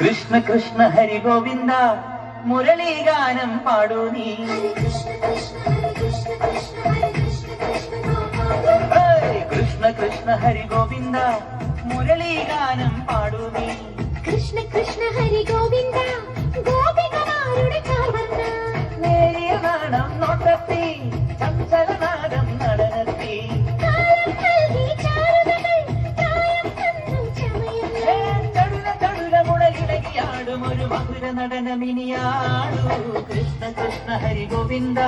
കൃഷ്ണ കൃഷ്ണ ഹരി ഗോവിന്ദ മുരളി ഗാനം പാടൂ നീ. കൃഷ്ണ കൃഷ്ണ ഹരി ഗോവിന്ദ മുരളി ഗാനം പാടൂ നീ. കൃഷ്ണ കൃഷ്ണ ഹരി ഗോവിന്ദ നടന മിനിയാടൂ കൃഷ്ണ കൃഷ്ണ ഹരി ഗോവിന്ദ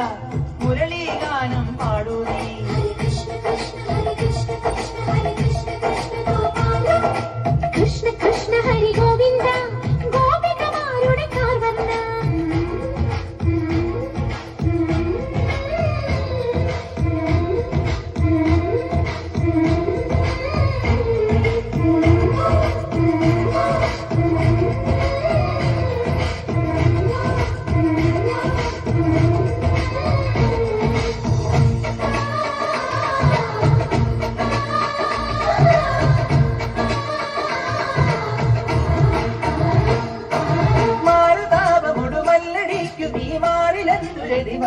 മുരളീഗാനം പാടൂ നീ.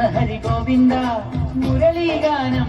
కృష్ణ హరి గోవింద మురళీగానం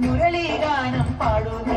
முரளிகானம் பாடுவ